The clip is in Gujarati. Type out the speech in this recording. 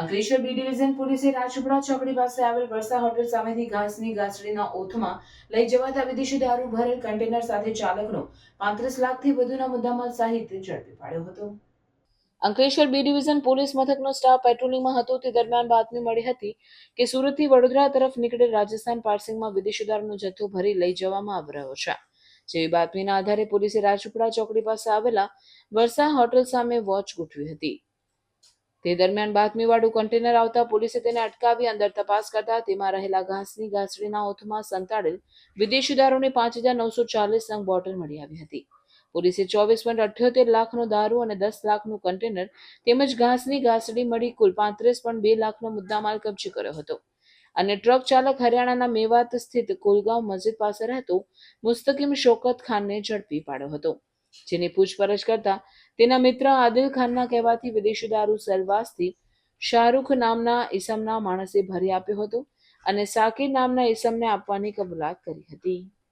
અંકલેશ્વર બી ડિવિઝન પોલીસે રાજપુરા ચોકડી પાસે આવેલ વર્ષા હોટેલ સામેથી ઘાસની ગાંસડીના ઓથમાં લઈ જવાતા વિદેશી દારૂ ભરેલ કન્ટેનર સાથે ચાલકનો પાંત્રીસ લાખથી વધુના મુદ્દામાલ સહિત ઝડપી પાડ્યો હતો. અંકલેશ્વર બી ડિવિઝન પોલીસ મથકનો સ્ટાફ પેટ્રોલિંગમાં હતો. તે દરમિયાન બાતમી મળી હતી કે સુરતથી વડોદરા તરફ નીકળેલ રાજસ્થાન પાર્સિંગમાં વિદેશી દારૂનો જથ્થો ભરી લઈ જવામાં આવી રહ્યો છે. જેવી બાતમીના આધારે પોલીસે રાજપુરા ચોકડી પાસે આવેલા વર્ષા હોટેલ સામે વોચ ગોઠવી હતી. તે દરમિયાન બાતમીવાળું કન્ટેનર આવતા પોલીસે તેને અટકાવી અંદર તપાસ કરતા તેમાં રહેલા ઘાસની ગાંસડીના ઓથમાં સંતાડેલ વિદેશી દારૂની પાંચ હજાર નવસો ચાલીસ નંગ બોટલ મળી આવી હતી. પોલીસે ચોવીસ પોઈન્ટ અઠ્યોતેર લાખનો દારૂ અને દસ લાખનું કન્ટેનર તેમજ ઘાસની ગાસડી મળી કુલ પાંત્રીસ પોઈન્ટ બે લાખનો મુદ્દામાલ કબજે કર્યો હતો. અને ટ્રક ચાલક હરિયાણાના મેવાત સ્થિત કોલગાંવ મસ્જિદ પાસે રહેતો મુસ્તકીમ શોકત ખાનને ઝડપી પાડ્યો હતો. જેની પૂછપરછ કરતા તેના મિત્ર આદિલ ખાનના કહેવાથી વિદેશી દારૂ સેલવાસથી શાહરૂખ નામના ઈસમના માણસે ભરી આપ્યો હતો અને સાકિર નામના ઈસમને આપવાની કબૂલાત કરી હતી.